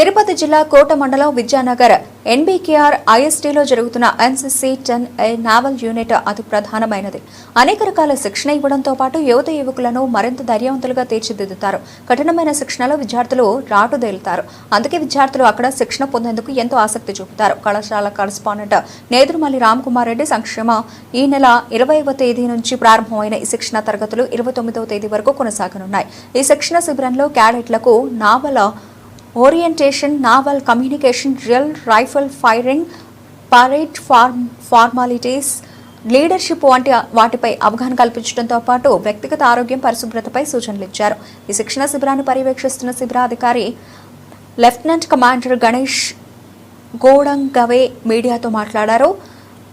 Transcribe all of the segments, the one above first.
తిరుపతి జిల్లా కోట మండలం విద్యానగర్ ఎన్బీకేఆర్ ఐఎస్టీలో జరుగుతున్న NCC ten A naval unit అతి ప్రధానమైనది. అనేక రకాల శిక్షణ ఇవ్వడంతో పాటు యువత యువకులను మరింత ధైర్యవంతులుగా తీర్చిదిద్దుతారు. కఠినమైన శిక్షణలో విద్యార్థులు రాటుదేలుతారు. అందుకే విద్యార్థులు అక్కడ శిక్షణ పొందేందుకు ఎంతో ఆసక్తి చూపుతారు. కళాశాల కరస్పాండెంట్ నేదురుమల్లి రామ్కుమార్ రెడ్డి సంక్షేమ ఈ నెల ఇరవైవ తేదీ నుంచి ప్రారంభమైన ఈ శిక్షణ తరగతులు ఇరవై తొమ్మిదవ తేదీ వరకు కొనసాగనున్నాయి. ఈ శిక్షణ శిబిరంలో క్యాడెట్లకు naval orientation naval communication drill rifle firing parade form formalities leadership వంటి వాటిపై అవగాహన కల్పించడంతో పాటు వ్యక్తిగత ఆరోగ్యం పరిశుభ్రతపై సూచనలు ఇచ్చారు. ఈ శిక్షణ శిబిరాన్ని పర్యవేక్షిస్తున్న శిబిరాధికారి లెఫ్టినెంట్ కమాండర్ గణేష్ గోడంగవే మీడియాతో మాట్లాడారు.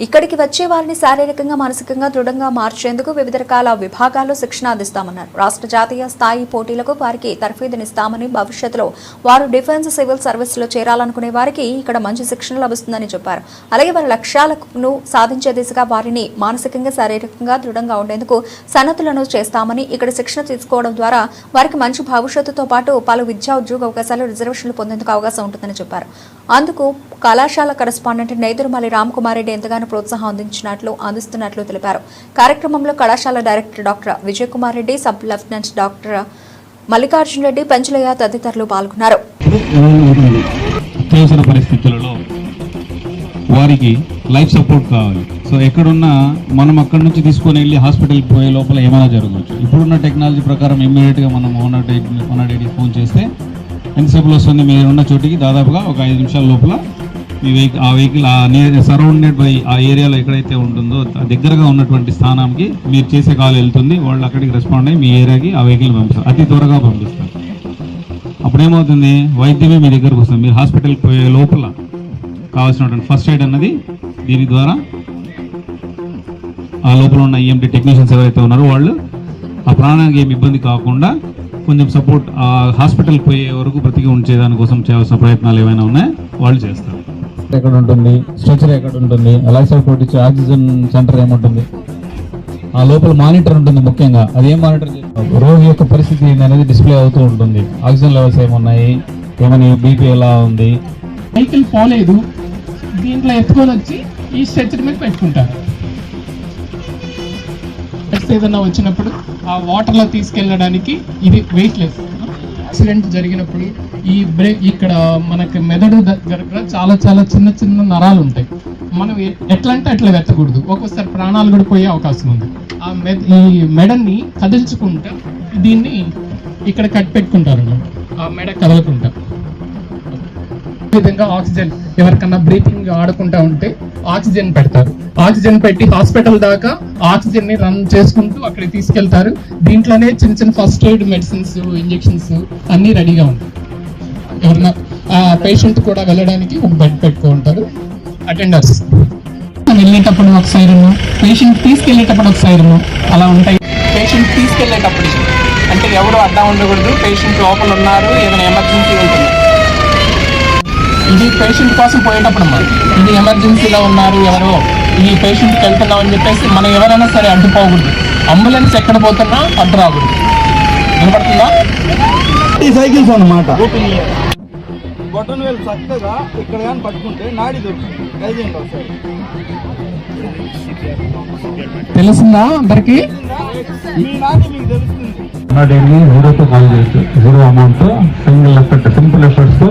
ఇక్కడికి వచ్చే వారిని శారీరకంగా మానసికంగా దృఢంగా మార్చేందుకు వివిధ రకాల విభాగాల్లో శిక్షణ అందిస్తామన్నారు. రాష్ట్ర జాతీయ స్థాయి పోటీలకు వారికి తర్ఫీదునిస్తామని భవిష్యత్తులో వారు డిఫెన్స్ సివిల్ సర్వీస్లో చేరాలనుకునే వారికి ఇక్కడ మంచి శిక్షణ లభిస్తుందని చెప్పారు. అలాగే వారి లక్ష్యాలను సాధించే దిశగా వారిని మానసికంగా శారీరకంగా దృఢంగా ఉండేందుకు సన్నతులను చేస్తామని ఇక్కడ శిక్షణ తీసుకోవడం ద్వారా వారికి మంచి భవిష్యత్తుతో పాటు పలు విద్యా ఉద్యోగ అవకాశాలు రిజర్వేషన్లు పొందేందుకు అవకాశం ఉంటుందని చెప్పారు. అందుకు కళాశాల కరెస్పాండెంట్ నేదురుమల్లి రామ్కుమార్ రెడ్డి ఎంతగానో ప్రోత్సాహం అందించినట్లు అందిస్తున్నట్లు తెలిపారు. కార్యక్రమంలో కళాశాల director doctor Vijay Kumar Reddy sub lieutenant doctor Mallikarjuna Reddy Penchalaiah తదితరులు పాల్గొన్నారు. అత్యవసర పరిస్థితులలో వారికి లైఫ్ సపోర్ట్ కావాలి. సో ఎక్కడున్నా మనం అక్కడ నుంచి తీసుకొని వెళ్ళి హాస్పిటల్కి పోయే లోపల ఏమైనా జరగవచ్చు. ఇప్పుడున్న టెక్నాలజీ ప్రకారం ఇమ్మీడియట్గా మనం one nought eight one nought ఎయిట్కి ఫోన్ చేస్తే ఎంతసేపులో వస్తుంది మీరు ఉన్న చోటికి దాదాపుగా ఒక ఐదు నిమిషాల లోపల మీ వెహికల్ ఆ వెహికల్ ఆ నియర్ సరౌండెడ్ బై ఆ ఏరియాలో ఎక్కడైతే ఉంటుందో దగ్గరగా ఉన్నటువంటి స్థానానికి మీరు చేసే కాల్ వెళ్తుంది. వాళ్ళు అక్కడికి రెస్పాండ్ అయ్యి మీ ఏరియాకి ఆ వెహికల్ పంపిస్తారు. అతి త్వరగా పంపిస్తారు. అప్పుడేమవుతుంది? వైద్యమే మీ దగ్గరకు వస్తుంది. మీరు హాస్పిటల్కి పోయే లోపల కావాల్సినటువంటి ఫస్ట్ ఎయిడ్ అన్నది దీని ద్వారా ఆ లోపల ఉన్న ఈఎంటీ టెక్నీషియన్స్ ఎవరైతే ఉన్నారో వాళ్ళు ఆ ప్రాణానికి ఏమి ఇబ్బంది కాకుండా కొంచెం సపోర్ట్ ఆ హాస్పిటల్కి పోయే వరకు బ్రతికి ఉంచేదానికోసం చేయాల్సిన ప్రయత్నాలు ఏమైనా ఉన్నాయో? వాళ్ళు చేస్తారు. ఎక్కడ ఉంటుంది స్ట్రెచర్ ఎక్కడ ఉంటుంది లైఫ్ పోటీ ఆక్సిజన్ సెంటర్ ఏముంటుంది? ఆ లోపల మానిటర్ ఉంటుంది ముఖ్యంగా అది ఏం మానిటర్ చేస్తుంది? రోగి యొక్క పరిస్థితి అనేది డిస్ప్లే అవుతూ ఉంటుంది. ఆక్సిజన్ లెవెల్స్ ఏమున్నాయి? ఏమని బీపీ ఎలా ఉంది? వెహికల్ పోలేదు. దీంట్లో ఎత్తుకొని వచ్చి ఈ స్ట్రెచర్ మీద పెట్టుకుంటారు. నెక్స్ట్ ఏదన్నా వచ్చినప్పుడు ఆ వాటర్లో తీసుకెళ్ళడానికి ఇది వెయిట్లెస్ యాక్సిడెంట్ జరిగినప్పుడు ఈ బ్రేక్ ఇక్కడ మనకి మెదడు దగ్గర చాలా చాలా చిన్న చిన్న నరాలు ఉంటాయి. మనం ఎట్లా అంటే అట్లా వెత్తకూడదు ఒక్కోసారి ప్రాణాలు కూడా పోయే అవకాశం ఉంది. ఆ మెద ఈ మెడని కదిల్చుకుంటా దీన్ని ఇక్కడ కట్ పెట్టుకుంటారు ఆ మెడ కదలకుంటా విధంగా ఆక్సిజన్ ఎవరికన్నా బ్రీతింగ్ ఆడుకుంటా ఉంటే ఆక్సిజన్ పెడతారు. ఆక్సిజన్ పెట్టి హాస్పిటల్ దాకా ఆక్సిజన్ని రన్ చేసుకుంటూ అక్కడికి తీసుకెళ్తారు. దీంట్లోనే చిన్న చిన్న ఫస్ట్ ఎయిడ్ మెడిసిన్స్ ఇంజెక్షన్స్ అన్ని రెడీగా ఉంటాయి. ఎవరన్నా ఆ పేషెంట్ కూడా వెళ్ళడానికి ఒక బెడ్ పెట్టుకుంటారు అటెండర్స్ వెళ్ళేటప్పుడు ఒక సైరన్ పేషెంట్ తీసుకెళ్ళేటప్పుడు ఒక సైరన్ అలా ఉంటాయి. పేషెంట్ తీసుకెళ్ళేటప్పుడు అంటే ఎవరు అడ్డం ఉండకూడదు పేషెంట్ లోపల ఉన్నారు ఏదైనా ఎమర్జెన్సీ ఉంటుంది ఇది పేషెంట్ కోసం పోయేటప్పుడు అమ్మా. ఇది ఎమర్జెన్సీలో ఉన్నారు ఎవరో. ఈ పేషెంట్కి వెళ్తున్నాం అని చెప్పేసి మనం ఎవరైనా సరే అడ్డుపోకూడదు అంబులెన్స్ ఎక్కడ పోతున్నా అడ్డు రాకూడదు. వినపడుతుందా? ఈ సైకిల్స్ అన్నమాట. బొటన్ వేలు చక్కగా ఇక్కడ కానీ పట్టుకుంటే నాడి దొరుకుతుంది. తెలిసిందా అందరికి? డైలీ కాల్ అమౌంట్ సింపుల్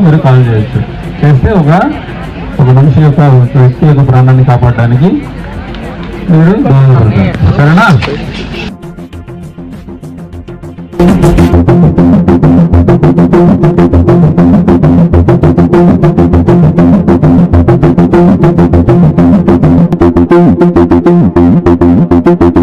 మీరు కాల్ చేయొచ్చు. చేస్తే ఒక ఒక మనిషి యొక్క వ్యక్తి యొక్క ప్రాణాన్ని కాపాడడానికి మీరు సరేనా?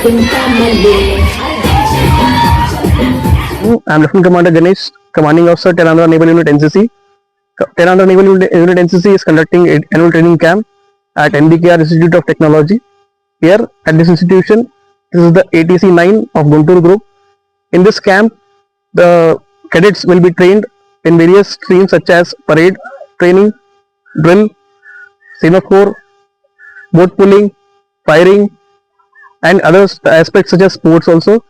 I'm Lieutenant Commander Ganesh, Commanding Officer, Terandra Naval Unit NCC. Terandra Naval Unit NCC is conducting annual training camp at NDKR Institute of Technology. Here at this institution, this is the ATC 9 of Guntur Group. In this camp, the cadets will be trained in various streams such as parade training, drill, semaphore, boat pulling, firing, and other aspects such as sports also.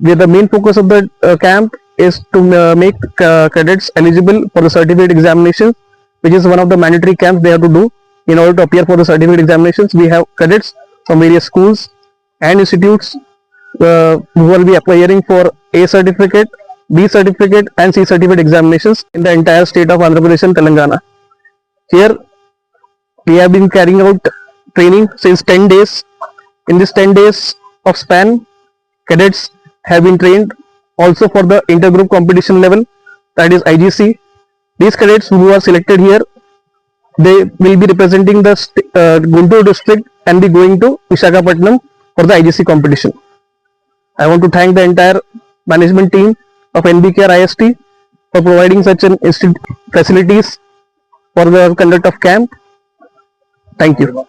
Where the main focus of the uh, camp is to uh, make uh, cadets eligible for the certificate examination which is one of the mandatory camps they have to do. In order to appear for the certificate examinations we have cadets from various schools and institutes uh, who will be appearing for a certificate b certificate and c certificate examinations in the entire state of andhra pradesh and telangana. Here we have been carrying out training since 10 days in this 10 days of span cadets have been trained also for the intergroup competition level that is IGC. These cadets who are selected here they will be representing the uh, Guntur district and be going to Visakhapatnam for the IGC competition. I want to thank the entire management team of NBKR IST for providing such an facilities for the conduct of camp. Thank you.